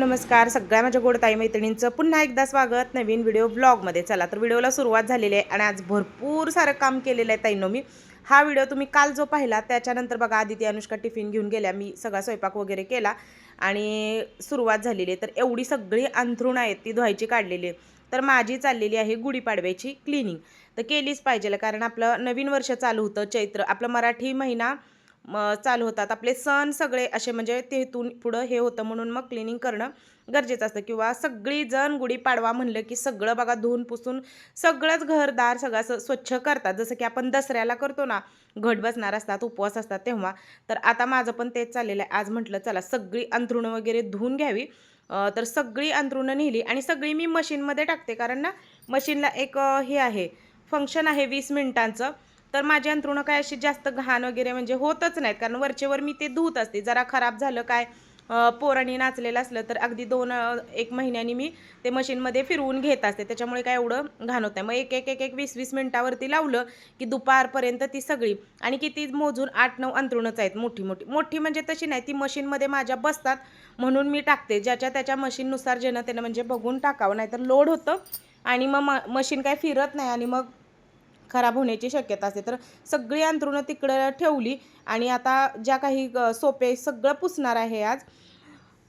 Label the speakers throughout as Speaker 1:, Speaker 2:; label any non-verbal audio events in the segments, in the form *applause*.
Speaker 1: नमस्कार. सगळ्या माझ्या गोड ताई मैत्रिणींचं पुन्हा एकदा स्वागत. नवीन व्हिडिओ ब्लॉगमध्ये चला तर व्हिडिओला सुरुवात झालेली आहे आणि आज भरपूर सारं काम केलेलं आहे ताईनो मी. हा व्हिडिओ तुम्ही काल जो पाहिला त्याच्यानंतर बघा आदिती अनुष्का टिफिन घेऊन गेल्या. मी सगळा स्वयंपाक वगैरे केला आणि सुरुवात झालेली आहे. तर एवढी सगळी अंथरूण आहेत ती धुवायची काढलेली आहे. तर माझी चाललेली आहे गुढीपाडव्याची क्लिनिंग तर केलीच पाहिजे कारण आपलं नवीन वर्ष चालू होतं चैत्र. आपलं मराठी महिना म चालू होतात. आपले सण सगळे असे म्हणजे तेथून पुढं हे होतं म्हणून मग क्लिनिंग करणं गरजेचं असतं. किंवा सगळीजण गुढीपाडवा म्हणलं की सगळं बघा धुवून पुसून सगळंच घरदार सगळं असं स्वच्छ करतात. जसं की आपण दसऱ्याला करतो ना घट बसणार असतात उपवास असतात तेव्हा. तर आता माझं पण तेच चाललेलं आहे. आज म्हटलं चला सगळी अंथरुणं वगैरे धुवून घ्यावी. तर सगळी अंथरुणं नेली आणि सगळी मी मशीनमध्ये टाकते. कारण ना मशीनला एक हे आहे. फंक्शन आहे वीस मिनिटांचं. तर माझी अंथरुणं काय अशी जास्त घाण वगैरे म्हणजे होतच नाहीत. कारण वरचेवर मी ते धुत असते. जरा खराब झालं काय पोरांनी नाचलेलं असलं तर अगदी दोन एक महिन्यानी मी ते मशीनमध्ये फिरवून घेत असते. त्याच्यामुळे काय एवढं घाण होत आहे मग एक एक एक एक वीस वीस मिनटावरती लावलं की दुपारपर्यंत ती सगळी. आणि किती मोजून आठ नऊ अंथरुणच आहेत मोठी मोठी. मोठी म्हणजे तशी नाही. ती मशीनमध्ये माझ्या बसतात म्हणून मी टाकते. ज्याच्या त्याच्या मशीननुसार जनतेनं म्हणजे बघून टाकावं. नाहीतर लोड होतं आणि मग म मशीन काय फिरत नाही आणि मग खराब होण्याची शक्यता असते. तर सगळी अंतरुणं तिकडं ठेवली आणि आता ज्या काही सोपे सगळं पुसणार आहे आज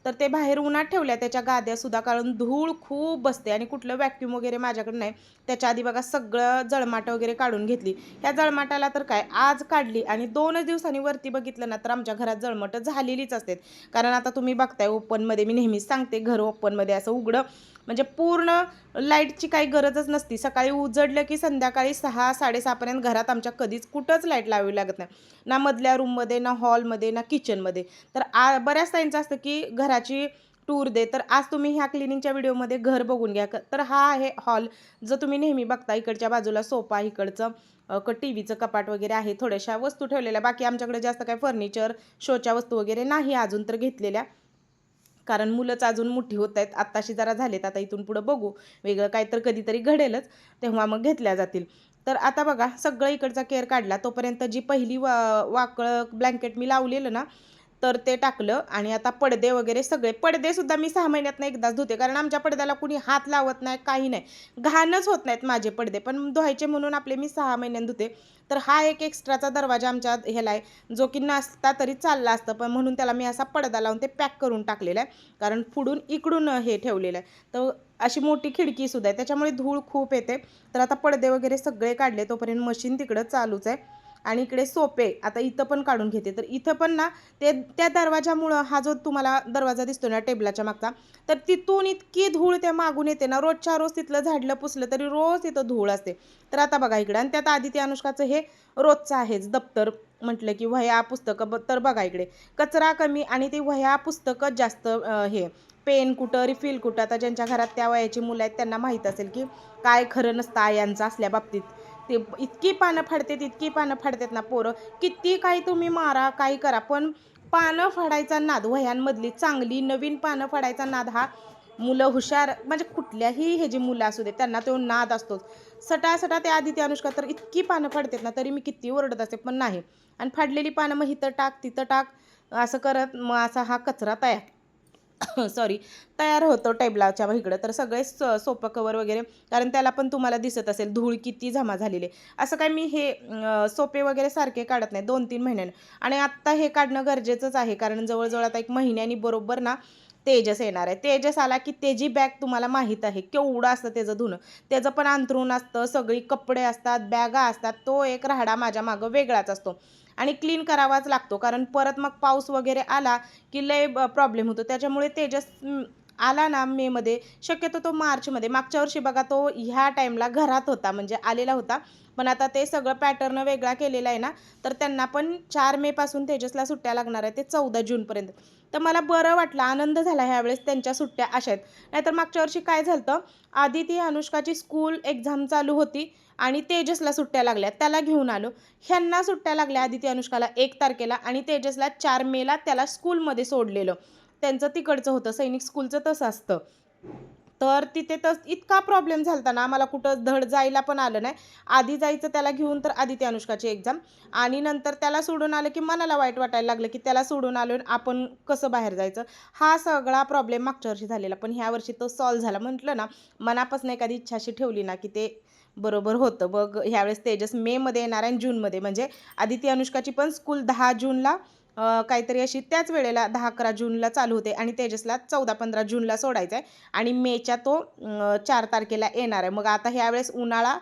Speaker 1: तर ते बाहेर उन्हात ठेवल्या त्याच्या गाद्यासुद्धा कारण धूळ खूप बसते आणि कुठलं वॅक्यूम वगैरे माझ्याकडे नाही. त्याच्या आधी बघा सगळं जळमाटं वगैरे काढून घेतली. ह्या जळमाटाला तर काय आज काढली आणि दोनच दिवसांनी वरती बघितलं ना तर आमच्या घरात जळमटं झालेलीच असते कारण आता तुम्ही बघताय ओपनमध्ये मी नेहमीच सांगते घर ओपनमध्ये असं उघडं म्हणजे पूर्ण लाईटची काही गरजच नसती. सकाळी उजडलं की संध्याकाळी सहा साडेसहापर्यंत घरात आमच्या कधीच कुठंच लाइट लावावी लागत नाही. ना मधल्या रूममध्ये ना हॉलमध्ये ना किचनमध्ये तर आ बऱ्याच टाईमचं असतं की घराची टूर दे. तर आज तुम्ही ह्या क्लिनिंगच्या व्हिडिओमध्ये घर बघून घ्या. तर हा आहे हॉल जो तुम्ही नेहमी बघता इकडच्या बाजूला सोफा इकडचं क टी व्हीचं कपाट वगैरे आहे. थोड्याशा वस्तू ठेवलेल्या. बाकी आमच्याकडे जास्त काय फर्निचर शोच्या वस्तू वगैरे नाही अजून तर घेतलेल्या. कारण मुलंच अजून मोठी होत आहेत. आत्ताशी जरा झालेत. आता इथून पुढं बघू. वेगळं काय तर कधीतरी घडेलच. तेव्हा मग घेतल्या जातील. तर आता बघा सगळं इकडचा केअर काढला. तोपर्यंत जी पहिली वा वाकळं ब्लँकेट मी लावलेलं ना तर ते टाकलं आणि आता पडदे वगैरे सगळे पडदेसुद्धा मी सहा महिन्यातनं एकदाच धुते. कारण आमच्या पडद्याला कुणी हात लावत नाही काही नाही. घाणच होत नाहीत माझे पडदे पण धुवायचे म्हणून आपले मी सहा महिन्यात धुते. तर हा एक एक्स्ट्राचा दरवाजा आमच्या ह्याला आहे जो की नसता तरी चालला असतं पण म्हणून त्याला मी असा पडदा लावून ते पॅक करून टाकलेला आहे. कारण पुढून इकडून हे ठेवलेलं आहे. तर अशी मोठी खिडकीसुद्धा आहे त्याच्यामुळे धूळ खूप येते. तर आता पडदे वगैरे सगळे काढले तोपर्यंत मशीन तिकडं चालूच आहे. आणि इकडे सोपे आता इथं पण काढून घेते. तर इथं पण ना ते त्या दरवाजामुळं हा जो तुम्हाला दरवाजा दिसतो ना टेबलाच्या मागचा तर तिथून इतकी धूळ त्या मागून येते ना रोजच्या रोज तिथलं झाडलं पुसलं तरी रोज तिथं धूळ असते. तर आता बघा इकडे आणि त्यात आदित्य अनुष्काचं हे रोजचं आहेच दप्तर म्हटलं की वह्या पुस्तकं ब- तर बघा इकडे कचरा कमी आणि ती वह्या पुस्तकं जास्त हे पेन कुठं रिफिल कुठं आता ज्यांच्या घरात त्या वयाची मुलं आहेत त्यांना माहीत असेल की काय खरं नसतं आयांचं असल्या बाबतीत. ते इतकी पानं फाडतात इतकी पानं फाडतात ना पोरं. किती काही तुम्ही मारा काही करा. पण पानं फाडायचा नाद वह्यांमधली चांगली नवीन पानं फाडायचा नाद हा मुलं हुशार म्हणजे कुठल्याही हे जे मुलं असू दे त्यांना तो नाद असतोच. सटा सटा ते आधी ते अनुष्का तर इतकी पानं फाडतात ना तरी मी किती ओरडत असते पण नाही. आणि फाडलेली पानं मग इथं टाक तिथं टाक असं करत मग असा हा कचरा तयार. *coughs* सॉरी तयार होतो टेबलाच्या इकडं. तर सगळे स सोपं कवर वगैरे कारण त्याला पण तुम्हाला दिसत असेल धूळ किती जमा झालेली आहे. असं काय मी हे सोपे वगैरे सारखे काढत नाही दोन तीन महिन्याने. आणि आत्ता हे काढणं गरजेचंच आहे कारण जवळजवळ आता एक महिन्यानी बरोबर ना तेजस येणार आहे. तेजस आला की त्याची बॅग तुम्हाला माहीत आहे केवढं असतं त्याचं धुणं. त्याचं पण अंथरूण असतं सगळी कपडे असतात बॅगा असतात तो एक राहाडा माझ्या मागं वेगळाच असतो. आणि क्लीन करावाच लागतो. कारण परत मग पाऊस वगैरे आला की लय प्रॉब्लेम होतो. त्याच्यामुळे तेजस आला ना मेमध्ये शक्यतो तो मार्चमध्ये मागच्या वर्षी बघा तो ह्या टाईमला घरात होता. म्हणजे आलेला होता. पण आता ते सगळं पॅटर्न वेगळा केलेला आहे ना तर त्यांना पण चार मेपासून तेजसला सुट्ट्या लागणार आहे ते चौदा जूनपर्यंत तर मला बरं वाटलं. आनंद झाला ह्यावेळेस त्यांच्या सुट्ट्या अशा आहेत नाहीतर मागच्या वर्षी काय झालं आधी ती अनुष्काची स्कूल एक्झाम चालू होती. आणि तेजसला सुट्ट्या लागल्या त्याला घेऊन आलो. ह्यांना सुट्ट्या लागल्या आदिती अनुष्काला एक तारखेला आणि तेजसला चार मेला त्याला स्कूलमध्ये सोडलेलं. त्यांचं तिकडचं होतं सैनिक स्कूलचं तसं असतं. तर तिथे तस इतका प्रॉब्लेम झाला ना आम्हाला कुठं धड जायला पण आलं नाही. आधी जायचं त्याला घेऊन तर आधी अनुष्काची एक्झाम आणि नंतर त्याला सोडून आलं की मनाला वाईट वाटायला लागलं की त्याला सोडून आलो आपण कसं बाहेर जायचं? हा सगळा प्रॉब्लेम मागच्या वर्षी झालेला. पण ह्या वर्षी तो सॉल्व्ह झाला. म्हटलं ना मनापासून एखादी इच्छा अशी ठेवली ना की ते बरोबर होतं. बघ ह्यावेळेस तेजस मेमध्ये येणार आहे आणि जूनमध्ये म्हणजे आदिती अनुष्काची पण स्कूल दहा जूनला काहीतरी अशी त्याच वेळेला दहा अकरा जूनला चालू होते आणि तेजसला चौदा पंधरा जूनला सोडायचं आहे आणि मेच्या तो चार तारखेला येणार आहे. मग आता ह्यावेळेस उन्हाळा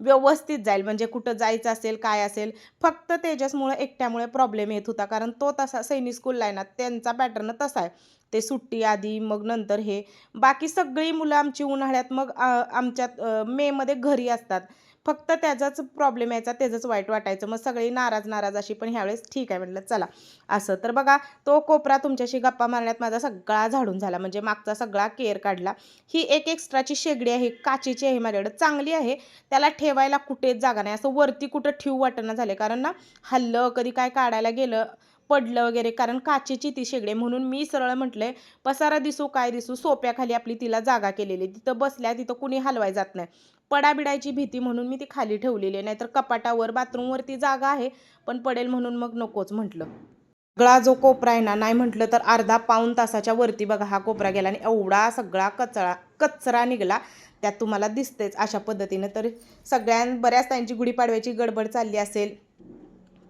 Speaker 1: व्यवस्थित जाईल. म्हणजे कुठं जायचं असेल काय असेल फक्त तेजसमुळे एकट्यामुळे प्रॉब्लेम येत होता. कारण तो तसा सैनिक स्कूलला आहे ना त्यांचा पॅटर्न तसा आहे. ते सुट्टी आधी मग नंतर हे. बाकी सगळी मुलं आमची उन्हाळ्यात मग आमच्यात मेमध्ये घरी असतात. फक्त त्याचाच प्रॉब्लेम यायचा त्याचंच वाईट वाटायचं. मग सगळी नाराज नाराज अशी पण ह्यावेळेस ठीक आहे म्हटलं चला. असं. तर बघा तो कोपरा तुमच्याशी गप्पा मारण्यात माझा सगळा झाडून झाला. म्हणजे मागचा सगळा केअर काढला. ही एक एक्स्ट्राची शेगडी आहे काचेची आहे माझ्याकडे. चांगली आहे. त्याला ठेवायला कुठेच जागा नाही. असं वरती कुठं ठेवू वाटणं झाले कारण ना हल्लं कधी काय काढायला गेलं पडलं वगैरे. कारण काचेची ती शेगडी म्हणून मी सरळ म्हटलंय पसारा दिसू काय दिसू सोप्याखाली आपली तिला जागा केलेली तिथं बसल्या तिथं कुणी हलवाय जात नाही. पडाबिडायची भीती म्हणून मी ती खाली ठेवलेली आहे. नाहीतर कपाटावर बाथरूमवरती जागा आहे पण पडेल म्हणून मग नकोच म्हटलं. सगळा जो कोपरा आहे ना नाही म्हटलं तर अर्धा पाऊण तासाच्या वरती बघा हा कोपरा गेला आणि एवढा सगळा कचरा कचरा निघाला. त्यात तुम्हाला दिसतेच अशा पद्धतीनं. तर सगळ्यां बऱ्याच त्यांची गुढीपाडव्याची गडबड चालली असेल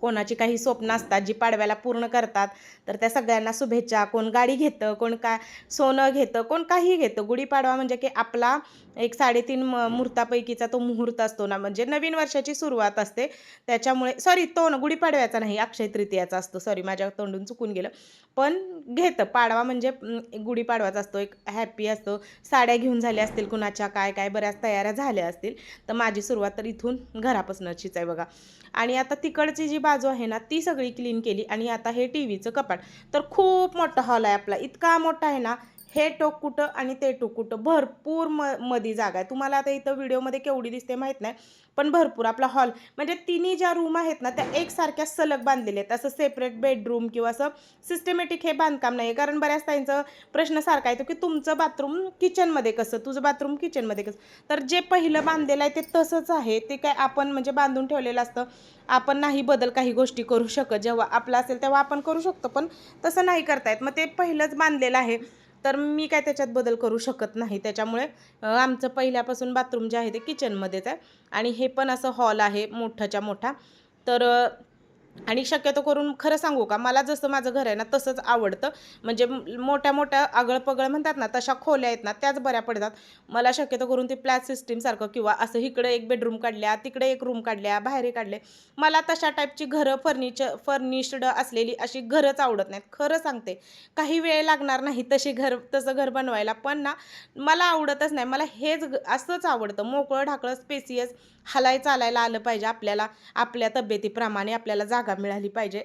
Speaker 1: कोणाची काही स्वप्न असतात जी पाडव्याला पूर्ण करतात तर त्या सगळ्यांना शुभेच्छा. कोण गाडी घेतं कोण काय सोनं घेतं कोण काही घेतं. गुढीपाडवा म्हणजे की आपला एक साडेतीन म मुहूर्तापैकीचा तो मुहूर्त असतो ना. म्हणजे नवीन वर्षाची सुरुवात असते. त्याच्यामुळे सॉरी तो ना गुढीपाडव्याचा नाही अक्षय तृतीयाचा असतो. सॉरी माझ्या तोंडून चुकून गेलं. पण घेतं. पाडवा म्हणजे एक गुढीपाडवाचा असतो. एक हॅपी असतो. साड्या घेऊन झाल्या असतील कुणाच्या काय काय बऱ्याच तयाऱ्या झाल्या असतील. तर माझी सुरुवात तर इथून घरापासूनचीच आहे बघा. आणि आता तिकडची जी बाजू आहे ना ती सगळी क्लीन केली आणि आता हे टी व्हीचं कपाट. तर खूप मोठा हॉल आहे आपला. इतका मोठा आहे ना हे टोक कुठं आणि ते टोक कुठं? भरपूर म मधी जागा आहे. तुम्हाला आता इथं व्हिडिओमध्ये केवढी दिसते माहीत नाही पण भरपूर आपला हॉल. म्हणजे तिन्ही ज्या रूम आहेत ना त्या एकसारख्या सलग बांधलेल्या आहेत. असं सेपरेट बेडरूम किंवा असं सिस्टमॅटिक हे बांधकाम नाही आहे कारण बऱ्याच ताईंचा प्रश्न सारखा येतो की तुमचं बाथरूम किचनमध्ये कसं? तुझं बाथरूम किचनमध्ये कसं? तर जे पहिलं बांधलेलं आहे ते तसंच आहे. ते काय आपण म्हणजे बांधून ठेवलेलं असतं. आपण नाही बदल काही गोष्टी करू शकत. जेव्हा आपलं असेल तेव्हा आपण करू शकतो पण तसं नाही करतायत मग ते पहिलंच बांधलेलं आहे. तर मी काय त्याच्यात बदल करू शकत नाही. त्याच्यामुळे आमचं पहिल्यापासून बाथरूम जे आहे ते किचनमध्येच आहे. आणि हे पण असं हॉल आहे मोठाच्या मोठा तर आणि शक्यतो करून खरं सांगू का मला जसं माझं घर आहे ना तसंच आवडतं. म्हणजे मोठ्या मोठ्या आगळपगळ म्हणतात ना तशा खोल्या आहेत ना त्याच बऱ्या पडतात. मला शक्यतो करून ती प्लॅट सिस्टीमसारखं किंवा असं इकडे एक बेडरूम काढल्या तिकडे एक रूम काढल्या बाहेर काढले मला तशा टाईपची घरं फर्निचर फर्निश्ड असलेली अशी घरंच आवडत नाहीत. खरं सांगते काही वेळ लागणार नाही तशी घर तसं घर बनवायला. पण ना मला आवडतच नाही. मला हेच ग- असंच आवडतं. मोकळं ढाकळं स्पेसियस हलाय चालायला आलं पाहिजे आपल्याला आपल्या तब्येतीप्रमाणे आपल्याला जागा मिळाली पाहिजे.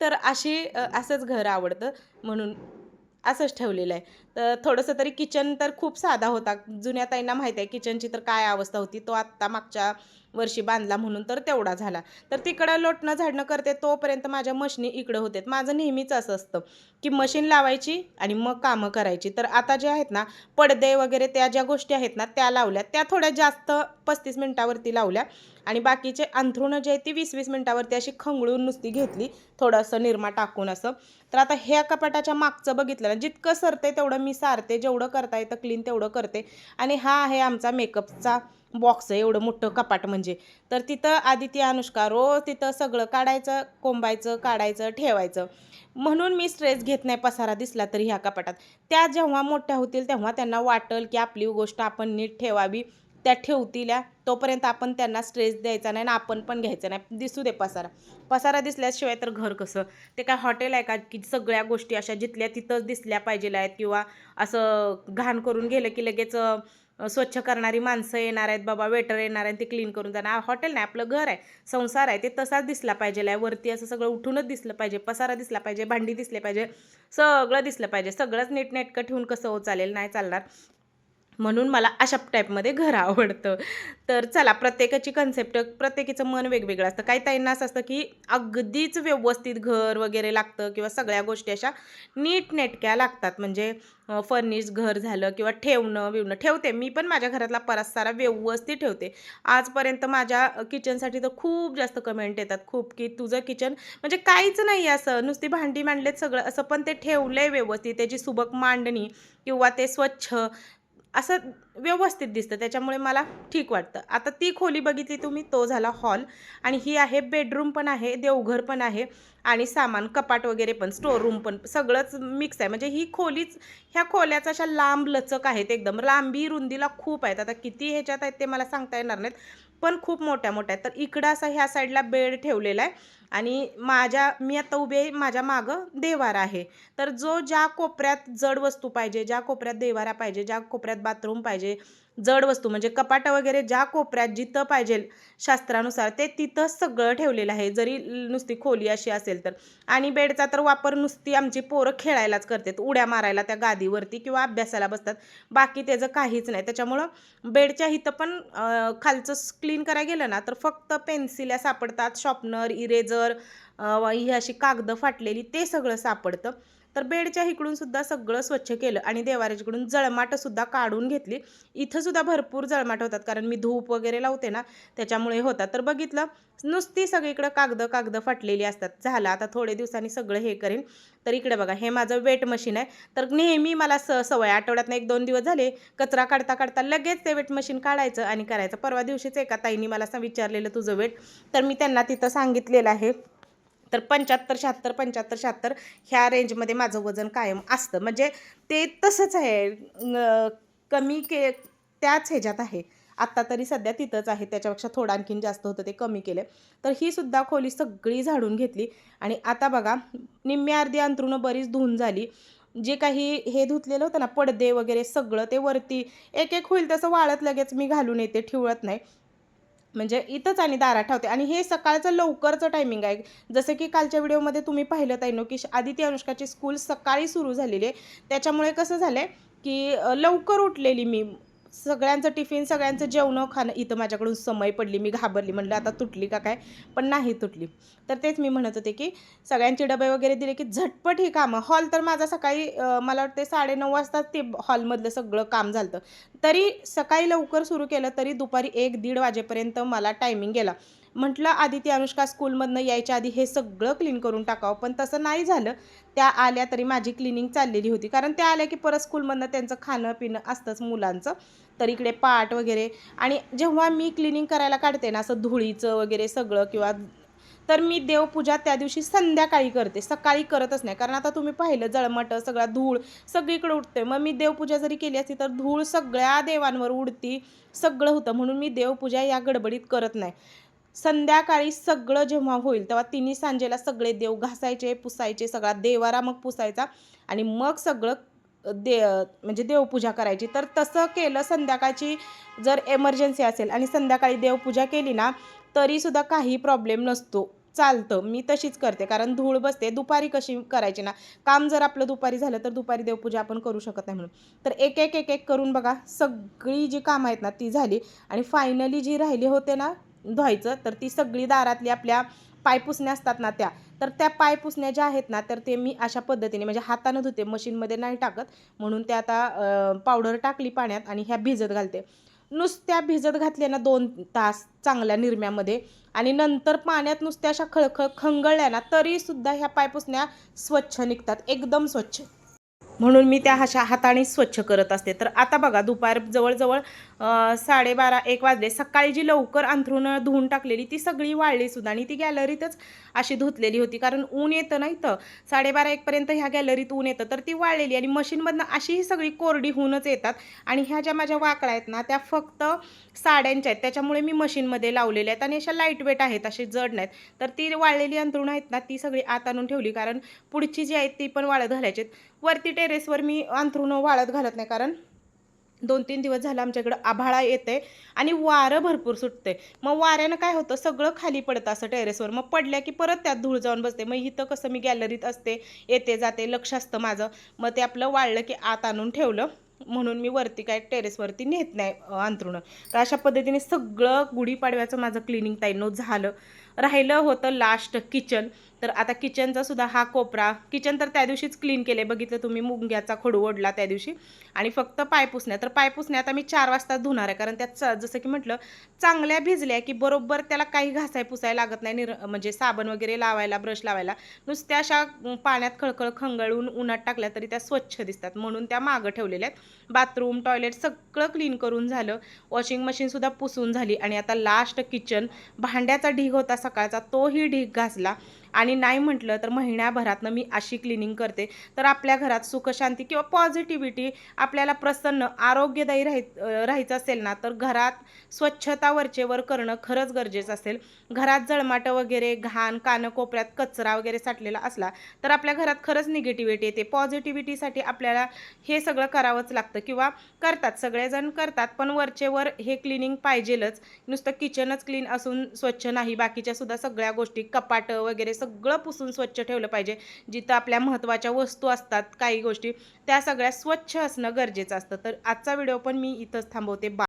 Speaker 1: तर अशी असंच घर आवडतं म्हणून असंच ठेवलेलं आहे. तर थोडंसं तरी किचन तर खूप साधा होता. जुन्या ताईंना माहिती आहे किचनची तर काय अवस्था होती तो आत्ता मागच्या वर्षी बांधला म्हणून तर तेवढा झाला. तर तिकडं लोटणं झाडणं करते तोपर्यंत माझ्या मशनी इकडं होते माझं नेहमीच असं असतं की मशीन लावायची आणि मग कामं करायची. तर आता जे आहेत ना पडदे वगैरे त्या ज्या गोष्टी आहेत ना त्या लावल्या. त्या थोड्या जास्त पस्तीस मिनटावरती लावल्या आणि बाकीचे अंथरुणं जे आहेत ती वीस वीस मिनटावरती अशी खंगळून नुसती घेतली थोडंसं निरमा टाकून असं. तर आता ह्या कपाटाच्या मागचं बघितलं ना जितकं सरते तेवढं मी सारते. जेवढं करता येतं क्लीन तेवढं करते. आणि हा आहे आमचा मेकअपचा बॉक्स आहे एवढं मोठं कपाट म्हणजे. तर तिथं आदिती अनुष्का रोज तिथं सगळं काढायचं कोंबायचं काढायचं ठेवायचं. म्हणून मी स्ट्रेस घेत नाही पसारा दिसला तरी ह्या कपाटात. त्या जेव्हा मोठ्या होतील तेव्हा त्यांना वाटेल की आपली गोष्ट आपण नीट ठेवावी. त्या ठेवतील्या तोपर्यंत आपण त्यांना स्ट्रेस द्यायचा नाही आणि आपण पण घ्यायचं नाही. दिसू दे पसारा. पसारा दिसल्याशिवाय तर घर कसं? ते काय हॉटेल आहे का? की सगळ्या गोष्टी अशा जिथल्या तिथंच दिसल्या पाहिजे आहेत किंवा असं घाण करून गेलं की लगेच स्वच्छ करणारी माणसं येणार आहेत बाबा वेटर येणार आहेत ते क्लीन करून जाणार. हॉटेल नाही आपलं घर आहे संसार आहे ते तसाच दिसला पाहिजे आहे. वरती असं सगळं उठूनच दिसलं पाहिजे पसारा दिसला पाहिजे भांडी दिसले पाहिजे सगळं दिसलं पाहिजे. सगळंच नीटनेटकं ठेवून कसं हो चालेल नाही चालणार. म्हणून मला अशा टाईपमध्ये घर आवडतं. तर चला प्रत्येकाची कन्सेप्ट प्रत्येकीचं मन वेगवेगळं असतं. काही ताईंना असं असतं की अगदीच व्यवस्थित घर वगैरे लागतं किंवा सगळ्या गोष्टी अशा नीटनेटक्या लागतात. म्हणजे फर्निश घर झालं किंवा ठेवणं बिवणं ठेवते. मी पण माझ्या घरातला परत सारा व्यवस्थित ठेवते. आजपर्यंत माझ्या किचनसाठी तर खूप जास्त कमेंट येतात. खूप की तुझं किचन म्हणजे काहीच नाही असं. नुसती भांडी मांडलेत सगळं. असं पण ते ठेवलंय व्यवस्थित. त्याची सुबक मांडणी किंवा ते स्वच्छ असं व्यवस्थित दिसतं. त्याच्यामुळे मला ठीक वाटतं. आता ती खोली बघितली तुम्ही तो झाला हॉल. आणि ही आहे बेडरूम पण आहे देवघर पण आहे आणि सामान कपाट वगैरे पण स्टोर रूम पण सगळंच मिक्स आहे. म्हणजे ही खोलीच ह्या खोल्याच अशा लांब लचक आहेत एकदम. लांबी रुंदीला खूप आहेत. आता किती ह्याच्यात आहेत ते मला सांगता येणार नाहीत. पण खूप मोठ्या मोठ्या आहेत. तर इकडं असा ह्या साईडला बेड ठेवलेला आहे. आणि माझ्या मी आता उभे आहे माझ्या मागं देवारा आहे. तर जो ज्या कोपऱ्यात जड वस्तू पाहिजे ज्या कोपऱ्यात देवारा पाहिजे ज्या कोपऱ्यात बाथरूम पाहिजे जड वस्तू म्हणजे कपाटं वगैरे ज्या कोपऱ्यात जिथं पाहिजे शास्त्रानुसार ते तिथं सगळं ठेवलेलं आहे. जरी नुसती खोली अशी असेल तर. आणि बेडचा तर वापर नुसती आमची पोरं खेळायलाच करतात. उड्या मारायला त्या गादीवरती किंवा अभ्यासाला बसतात. बाकी त्याचं काहीच नाही. त्याच्यामुळं बेडच्या इथं पण खालचं क्लीन करायला गेलं ना तर फक्त पेन्सिल्या सापडतात. शॉपनर इरेजर ही अशी कागदं फाटलेली ते सगळं सापडतं. तर बेडच्या इकडून सुद्धा सगळं स्वच्छ केलं आणि देवाऱ्याच्याकडून जळमाटसुद्धा काढून घेतली. इथंसुद्धा भरपूर जळमाट होतात कारण मी धूप वगैरे लावते ना त्याच्यामुळे होतात. तर बघितलं नुसती सगळीकडं कागदं कागदं फाटलेली असतात. झालं आता थोडे दिवसांनी सगळं हे करेन. तर इकडे बघा हे माझं वेट मशीन आहे. तर नेहमी मला स सवय आठवड्यातनं एक दोन दिवस झाले कचरा काढता काढता लगेच ते वेट मशीन काढायचं आणि करायचं. परवा दिवशीच एका ताईंनी मला विचारलेलं तुझं वेट. तर मी त्यांना तिथं सांगितलेलं आहे. तर पंच्याहत्तर शहात्तर पंच्याहत्तर शहात्तर ह्या रेंजमध्ये माझं वजन कायम असतं. म्हणजे ते तसंच आहे. कमी के त्याच ह्याच्यात आहे. आत्ता तरी सध्या तिथंच आहे. त्याच्यापेक्षा थोडं आणखीन जास्त होतं ते कमी केलं तर ही सुद्धा खोली सगळी झाडून घेतली. आणि आता बघा निम्मी अर्धी अंतरुणं बरीच धुवून झाली. जे काही हे धुतलेलं होतं ना पडदे वगैरे सगळं ते वरती एक एक होईल तसं वाळत लगेच मी घालून येते ठेवत नाही. म्हणजे इथंच आणि दारा ठेवते. आणि हे सकाळचं लवकरचं टायमिंग आहे. जसं की कालच्या व्हिडिओमध्ये तुम्ही पाहिलं ताईनो की आदिती अनुष्काची स्कूल सकाळी सुरू झालेली आहे. त्याच्यामुळे कसं झालं आहे की लवकर उठलेली मी. सगळ्यांचं टिफिन सगळ्यांचं जेवणं खाणं इथं माझ्याकडून समय पडली मी घाबरली म्हणलं आता तुटली का काय? पण नाही तुटली. तर तेच मी म्हणत होते की सगळ्यांचे डबे वगैरे दिले की झटपट ही कामं. हॉल तर माझा सकाळी मला वाटते साडेनऊ वाजता ते हॉलमधलं सगळं काम झालं तरी सकाळी लवकर सुरू केलं तरी दुपारी एक दीड वाजेपर्यंत मला टायमिंग गेला. म्हटलं आधी ती अनुष्का स्कूलमधनं यायच्या आधी हे सगळं क्लीन करून टाकावं. पण तसं नाही झालं. त्या आल्या तरी माझी क्लिनिंग चाललेली होती. कारण त्या आल्या की परत स्कूलमधनं त्यांचं खाणं पिणं असतंच मुलांचं. तर इकडे पाट वगैरे. आणि जेव्हा मी क्लिनिंग करायला काढते ना असं धुळीचं वगैरे सगळं किंवा तर मी देवपूजा त्या दिवशी संध्याकाळी करते. सकाळी करतच नाही. कारण आता तुम्ही पाहिलं जळमट सगळा धूळ सगळीकडे उठते मग मी देवपूजा जरी केली असती तर धूळ सगळ्या देवांवर उडती सगळं होतं. म्हणून मी देवपूजा या गडबडीत करत नाही. संध्याकाळी सगळं जेव्हा होईल तेव्हा तिन्ही सांजेला सगळे देव घासायचे पुसायचे सगळा देवारा मग पुसायचा आणि मग सगळं दे म्हणजे देवपूजा करायची. तर तसं केलं संध्याकाळची जर एमर्जन्सी असेल आणि संध्याकाळी देवपूजा केली ना तरीसुद्धा काही प्रॉब्लेम नसतो. चालतं. मी तशीच करते. कारण धूळ बसते. दुपारी कशी करायची ना काम जर आपलं दुपारी झालं तर दुपारी देवपूजा आपण करू शकत नाही म्हणून. तर एक एक एक एक करून बघा सगळी जी कामं आहेत ना ती झाली आणि फायनली जी राहिली होते ना धुवायचं तर ती सगळी दारातली आपल्या पायपुसण्या असतात ना त्या तर त्या पायपुसण्या ज्या आहेत ना तर ते मी अशा पद्धतीने म्हणजे हातानं धुते मशीनमध्ये नाही टाकत. म्हणून ते आता पावडर टाकली पाण्यात आणि ह्या भिजत घालते. नुसत्या भिजत घातल्या ना दोन तास चांगल्या निरम्यामध्ये आणि नंतर पाण्यात नुसत्या अशा खळखळ खंगळल्या ना तरीसुद्धा ह्या पायपुसण्या स्वच्छ निघतात एकदम स्वच्छ. म्हणून मी त्या अशा हाताने स्वच्छ करत असते. तर आता बघा दुपार जवळजवळ साडेबारा एक वाजले. सकाळी जी लवकर अंथरुणं धुवून टाकलेली ती सगळी वाळली सुद्धा. आणि ती गॅलरीतच अशी धुतलेली होती. कारण ऊन येतं नाही तर. साडेबारा एकपर्यंत ह्या गॅलरीत ऊन येतं. तर ती वाळलेली. आणि मशीनमधनं अशीही सगळी कोरडी होऊनच येतात. आणि ह्या ज्या माझ्या वाकळ्या आहेत ना त्या फक्त साड्यांच्या आहेत. त्याच्यामुळे मी मशीनमध्ये लावलेल्या आहेत. आणि अशा लाइट वेट आहेत असे जड नाहीत. तर ती वाळलेली अंथरुणं आहेत ना ती सगळी आत आणून ठेवली. कारण पुढची जी आहेत ती पण वाळत घालायची वरती टेरेसवर मी अंथरुणं वाळत घालत नाही कारण दोन तीन दिवस झालं आमच्याकडं आभाळा येते आणि वारं भरपूर सुटते. मग वाऱ्यानं काय होतं सगळं खाली पडतं असं टेरेसवर मग पडल्या की परत त्यात धूळ जाऊन बसते. मग इथं कसं मी गॅलरीत असते येते जाते लक्ष असतं माझं. मग ते आपलं वाळलं की आत आणून ठेवलं. म्हणून मी वरती काय टेरेसवरती नेत नाही अंथरुणं. तर अशा पद्धतीने सगळं गुढीपाडव्याचं माझं क्लिनिंग ताईनो झालं. राहिलं होतं लास्ट किचन तर आता किचनचा सुद्धा हा कोपरा किचन तर त्या दिवशीच क्लीन केले बघितलं तुम्ही मुंग्याचा खडू ओढला त्या दिवशी. आणि फक्त पाय पुसण्या तर पायपुसण्या आता मी चार वाजता धुणार आहे. कारण त्यात जसं की म्हटलं चांगल्या भिजल्या की बरोबर त्याला काही घासाय पुसायला लागत नाही. निर म्हणजे साबण वगैरे लावायला ब्रश लावायला. नुसत्या अशा पाण्यात खळखळ खंगळून उन्हात टाकल्या तरी त्या स्वच्छ दिसतात. म्हणून त्या मागं ठेवलेल्या आहेत. बाथरूम टॉयलेट सगळं क्लीन करून झालं. वॉशिंग मशीनसुद्धा पुसून झाली. आणि आता लास्ट किचन भांड्याचा ढीग होता सकाळचा तोही ढीग घासला. आणि नाही म्हटलं तर महिन्याभरातनं मी अशी क्लिनिंग करते. तर आपल्या घरात सुखशांती किंवा पॉझिटिव्हिटी आपल्याला प्रसन्न आरोग्यदायी राहि राहायचं असेल ना तर घरात स्वच्छता वरचेवर करणं खरंच गरजेचं असेल. घरात जळमाटं वगैरे घाण कानकोपऱ्यात कचरा वगैरे साठलेला असला तर आपल्या घरात खरंच निगेटिव्हिटी येते. पॉझिटिव्हिटीसाठी आपल्याला हे सगळं करावंच लागतं किंवा करतात. सगळेजण करतात पण वरचेवर हे क्लिनिंग पाहिजेलच. नुसतं किचनच क्लीन असून स्वच्छ नाही बाकीच्या सुद्धा सगळ्या गोष्टी कपाटं वगैरे सगळं पुसून स्वच्छ ठेवलं पाहिजे. जिथं आपल्या महत्त्वाच्या वस्तू असतात काही गोष्टी त्या सगळ्या स्वच्छ असणं गरजेचं असतं. तर आजचा व्हिडिओ पण मी इथंच थांबवते. बा